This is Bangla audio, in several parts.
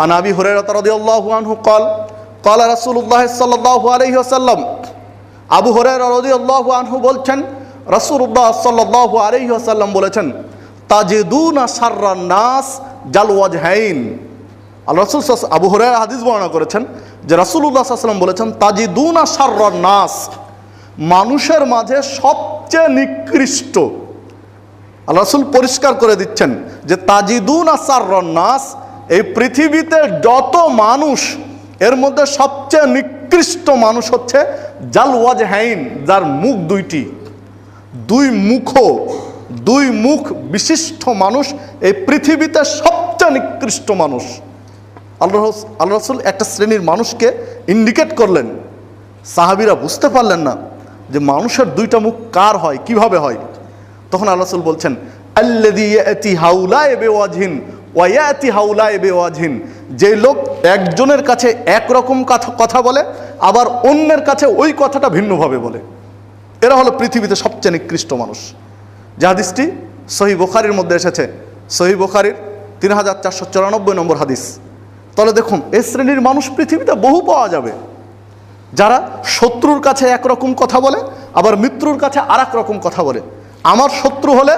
عن ابي هريره رضي الله عنه قال قال رسول الله صلى الله عليه وسلم আবু হরেরা রাদিয়াল্লাহু আনহু বলছেন রাসূলুল্লাহ সাল্লাল্লাহু আলাইহি ওয়াসাল্লাম বলেছেন তাজিদুনা শাররান নাস জাল ওয়াজহাইন আল্লাহ রাসূল সাস- আবু হুরায়রা হাদিস বর্ণনা করেছেন যে রাসূলুল্লাহ সাল্লাল্লাহু আলাইহি ওয়াসাল্লাম বলেছেন তাজিদুনা শাররান নাস মানুষের মাঝে সবচেয়ে নিকৃষ্ট আল্লাহ রাসূল পরিষ্কার করে দিচ্ছেন যে তাজিদুন আসার নাস এই পৃথিবীতে যত মানুষ, এর মধ্যে সবচেয়ে নিকৃষ্ট মানুষ হচ্ছে জাল ওয়াজ হাইন যার মুখ দুইটি। দুই মুখ দুই মুখ বিশিষ্ট মানুষ এই পৃথিবীতে সবচেয়ে নিকৃষ্ট মানুষ। আল্লাহ আল্লাহ রসুল একটা শ্রেণির মানুষকে ইন্ডিকেট করলেন। সাহাবিরা বুঝতে পারলেন না যে মানুষের দুইটা মুখ কার হয়, কীভাবে হয়। তখন আল্লাহ রসুল বলছেন আল্লাদি ইয়াতি হাউলায় বেওয়াজহিন ওয়ায়াতি হাউলায় বেওয়াজহিন যে লোক একজনের কাছে একরকম কথা বলে, আবার অন্যের কাছে ওই কথাটা ভিন্নভাবে বলে। এরা হলো পৃথিবীতে সবচেয়ে নিকৃষ্ট মানুষ। যে হাদিসটি সহি বোখারির মধ্যে এসেছে। সহি বোখারির তিন হাজার চারশো চুরানব্বই নম্বর হাদিস। তাহলে দেখুন, এ শ্রেণির মানুষ পৃথিবীতে বহু পাওয়া যাবে। যারা শত্রুর কাছে একরকম কথা বলে, আবার মিত্রুর কাছে আর রকম কথা বলে। আমার শত্রু হলে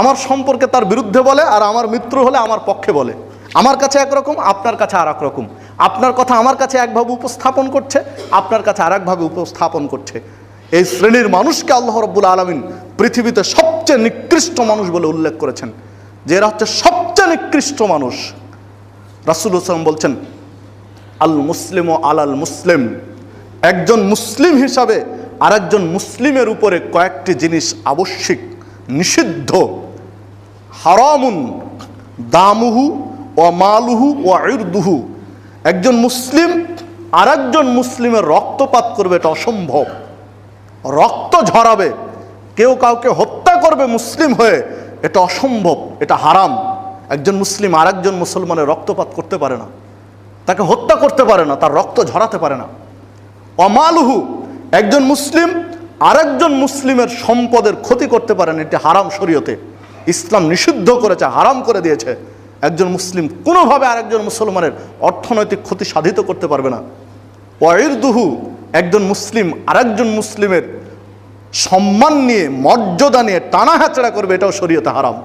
আমার সম্পর্কে তার বিরুদ্ধে বলে আর আমার মিত্র হলে আমার পক্ষে বলে। আমার কাছে একরকম, আপনার কাছে আর রকম আপনার কথা আমার কাছে একভাবে উপস্থাপন করছে, আপনার কাছে আর একভাবে উপস্থাপন করছে। এই শ্রেণির মানুষকে আল্লাহ রব্বুল আলমিন পৃথিবীতে সবচেয়ে নিকৃষ্ট মানুষ বলে উল্লেখ করেছেন। যে এরা হচ্ছে সবচেয়ে নিকৃষ্ট মানুষ। রাসুল হোসেন বলছেন, আল মুসলিম ও আলাল মুসলিম। একজন মুসলিম হিসাবে আরেকজন মুসলিমের উপরে কয়েকটি জিনিস আবশ্যিক, নিষিদ্ধ। হারামুন, দামুহু ও মালুহু ও আয়ুর্দুহু একজন মুসলিম আরেকজন মুসলিমের রক্তপাত করবে, এটা অসম্ভব। রক্ত ঝরাবে, কেউ কাউকে হত্যা করবে মুসলিম হয়ে, এটা অসম্ভব, এটা হারাম। একজন মুসলিম আরেকজন মুসলমানের রক্তপাত করতে পারে না। তাকে হত্যা করতে পারে না, তার রক্ত ঝরাতে পারে না। অমালুহু একজন মুসলিম আরেকজন মুসলিমের সম্পদের ক্ষতি করতে পারে না, এটি হারাম শরীয়তে। ইসলাম নিষিদ্ধ করেছে, হারাম করে দিয়েছে। একজন মুসলিম কোনোভাবে আরেকজন মুসলমানের অর্থনৈতিক ক্ষতি সাধিত করতে পারবে না। ওয়াইরদুহু, একজন মুসলিম আরেকজন মুসলিমের সম্মান নিয়ে, মর্যাদা নিয়ে টানা হ্যাচড়া করবে, এটাও শরীয়তে হারাম।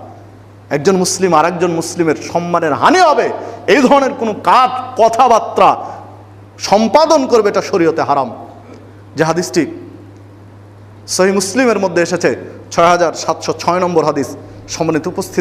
একজন মুসলিম আরেকজন মুসলিমের সম্মানের হানি হবে, এই ধরনের কোনো কাজ, কথাবার্তা সম্পাদন করবে, এটা শরীয়তে হারাম। যে হাদিসটি সহি মুসলিমের মধ্যে এসেছে, ছয় হাজার সাতশো ছয় নম্বর হাদিস। সম্মানিত উপস্থিত